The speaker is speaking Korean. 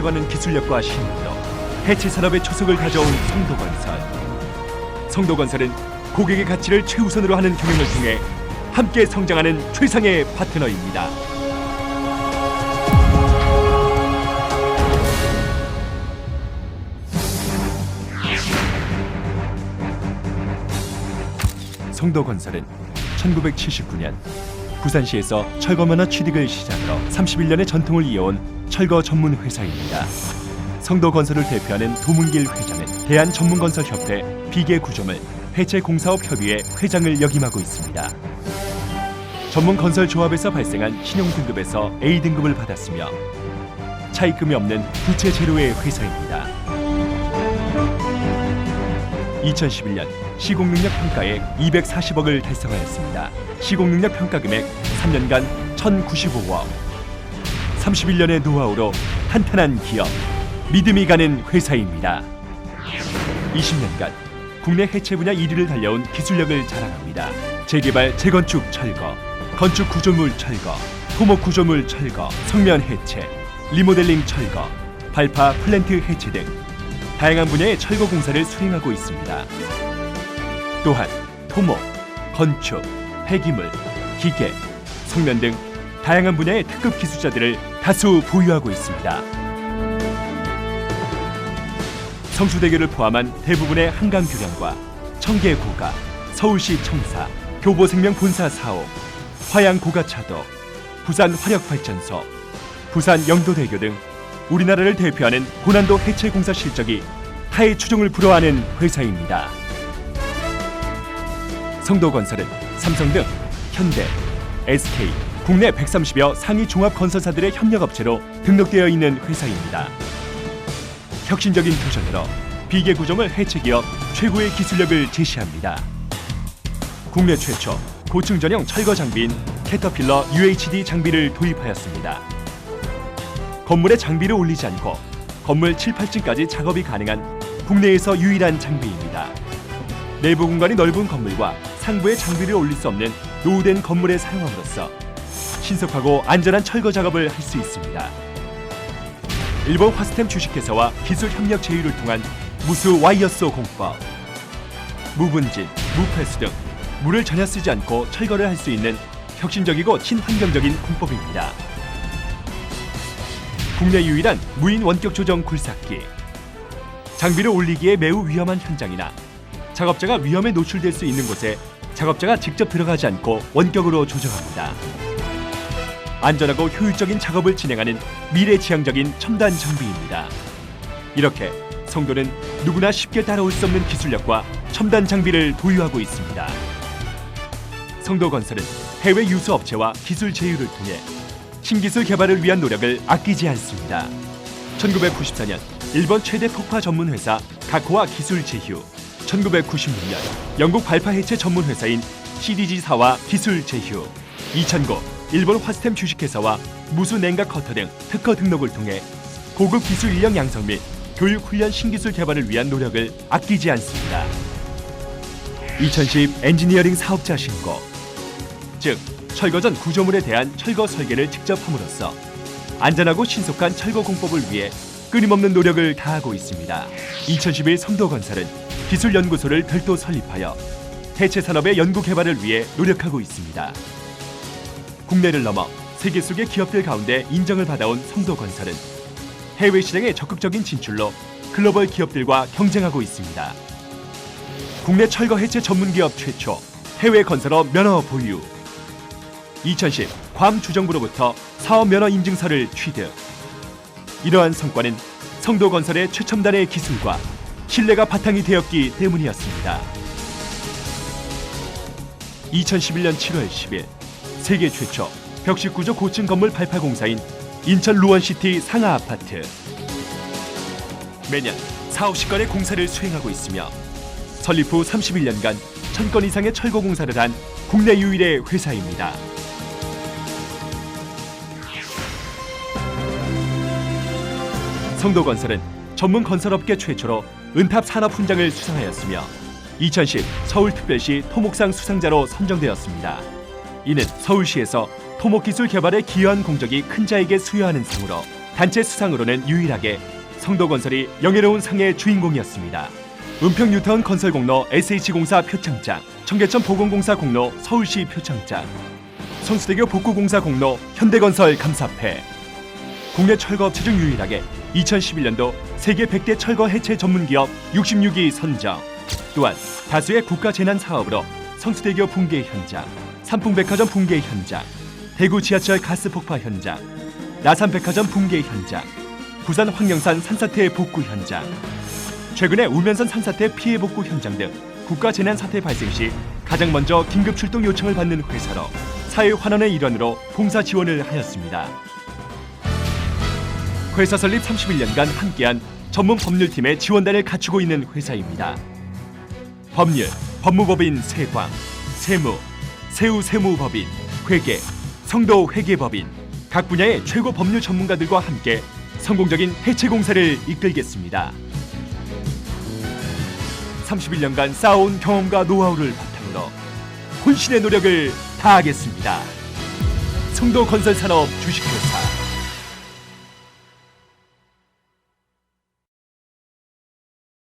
앞서가는 기술력과 신뢰로 해체 산업의 초석을 가져온 성도건설. 성도건설은 고객의 가치를 최우선으로 하는 경영을 통해 함께 성장하는 최상의 파트너입니다. 성도건설은 1979년 부산시에서 철거 면허 취득을 시작으로 31년의 전통을 이어온 철거 전문 회사입니다. 성도 건설을 대표하는 도문길 회장은 대한 전문건설협회 비계 구조물 해체 공사업 협의회 회장을 역임하고 있습니다. 전문 건설 조합에서 발생한 신용 등급에서 A등급을 받았으며 차입금이 없는 부채 제로의 회사입니다. 2011년 시공능력 평가액 240억을 달성하였습니다. 시공능력 평가 금액 3년간 1,095억. 31년의 노하우로 탄탄한 기업, 믿음이 가는 회사입니다. 20년간 국내 해체 분야 1위를 달려온 기술력을 자랑합니다. 재개발, 재건축, 철거, 건축 구조물 철거, 토목 구조물 철거, 성면 해체, 리모델링 철거, 발파 플랜트 해체 등 다양한 분야의 철거 공사를 수행하고 있습니다. 또한 토목, 건축, 폐기물, 기계, 성면 등 다양한 분야의 특급 기술자들을 다수 보유하고 있습니다. 성수대교를 포함한 대부분의 한강 교량과 청계 고가, 서울시 청사, 교보생명 본사 사업, 화양 고가차도, 부산 화력발전소, 부산 영도대교 등 우리나라를 대표하는 고난도 해체 공사 실적이 타의 추종을 불허하는 회사입니다. 성도건설은 삼성 등 현대, SK, 국내 130여 상위 종합 건설사들의 협력업체로 등록되어 있는 회사입니다. 혁신적인 도전으로 비계 구조물 해체 기업 최고의 기술력을 제시합니다. 국내 최초 고층 전용 철거 장비인 캐터필러 UHD 장비를 도입하였습니다. 건물에 장비를 올리지 않고 건물 7, 8층까지 작업이 가능한 국내에서 유일한 장비입니다. 내부 공간이 넓은 건물과 상부에 장비를 올릴 수 없는 노후된 건물에 사용함으로써 신속하고 안전한 철거 작업을 할 수 있습니다. 일본 화스템 주식회사와 기술 협력 제휴를 통한 무수 와이어스 공법, 무분진, 무폐수 등 물을 전혀 쓰지 않고 철거를 할 수 있는 혁신적이고 친환경적인 공법입니다. 국내 유일한 무인 원격 조정 굴삭기. 장비를 올리기에 매우 위험한 현장이나 작업자가 위험에 노출될 수 있는 곳에 작업자가 직접 들어가지 않고 원격으로 조정합니다. 안전하고 효율적인 작업을 진행하는 미래지향적인 첨단 장비입니다. 이렇게 성도는 누구나 쉽게 따라올 수 없는 기술력과 첨단 장비를 보유하고 있습니다. 성도 건설은 해외 유수 업체와 기술 제휴를 통해 신기술 개발을 위한 노력을 아끼지 않습니다. 1994년 일본 최대 폭파 전문 회사 가코와 기술 제휴, 1996년 영국 발파 해체 전문 회사인 CDG사와 기술 제휴, 2009 일본 화스템 주식회사와 무수 냉각 커터 등 특허 등록을 통해 고급 기술 인력 양성 및 교육 훈련 신기술 개발을 위한 노력을 아끼지 않습니다. 2010 엔지니어링 사업자 신고, 즉 철거 전 구조물에 대한 철거 설계를 직접 함으로써 안전하고 신속한 철거 공법을 위해 끊임없는 노력을 다하고 있습니다. 2011 성도건설은 기술연구소를 별도 설립하여 해체 산업의 연구 개발을 위해 노력하고 있습니다. 국내를 넘어 세계 속의 기업들 가운데 인정을 받아온 성도건설은 해외 시장의 적극적인 진출로 글로벌 기업들과 경쟁하고 있습니다. 국내 철거 해체 전문 기업 최초 해외 건설업 면허 보유 2010 괌 주정부로부터 사업 면허 인증서를 취득. 이러한 성과는 성도 건설의 최첨단의 기술과 신뢰가 바탕이 되었기 때문이었습니다. 2011년 7월 10일 세계 최초 벽식 구조 고층 건물 발파 공사인 인천 루원시티 상하 아파트. 매년 4, 50건의 공사를 수행하고 있으며 설립 후 31년간 1000건 이상의 철거 공사를 한 국내 유일의 회사입니다. 성도건설은 전문 건설업계 최초로 은탑 산업 훈장을 수상하였으며 2010 서울특별시 토목상 수상자로 선정되었습니다. 이는 서울시에서 토목기술 개발에 기여한 공적이 큰 자에게 수여하는 상으로 단체 수상으로는 유일하게 성도건설이 영예로운 상의 주인공이었습니다. 은평 뉴타운 건설 공로 SH공사 표창장, 청계천 보건공사 공로 서울시 표창장, 성수대교 복구공사 공로 현대건설 감사패, 국내 철거업체 중 유일하게 2011년도 세계 100대 철거 해체 전문기업 66위 선정. 또한 다수의 국가 재난 사업으로 성수대교 붕괴 현장, 삼풍백화점 붕괴 현장, 대구 지하철 가스 폭파 현장, 나산백화점 붕괴 현장, 부산 황령산 산사태 복구 현장, 최근에 우면산 산사태 피해 복구 현장 등 국가 재난 사태 발생 시 가장 먼저 긴급 출동 요청을 받는 회사로 사회 환원의 일환으로 봉사 지원을 하였습니다. 회사 설립 31년간 함께한 전문 법률팀의 지원단을 갖추고 있는 회사입니다. 법률, 법무법인 세광, 세무, 세우 세무법인, 회계, 성도 회계법인 각 분야의 최고 법률 전문가들과 함께 성공적인 해체 공사를 이끌겠습니다. 31년간 쌓아온 경험과 노하우를 바탕으로 혼신의 노력을 다하겠습니다. 성도 건설 산업 주식회사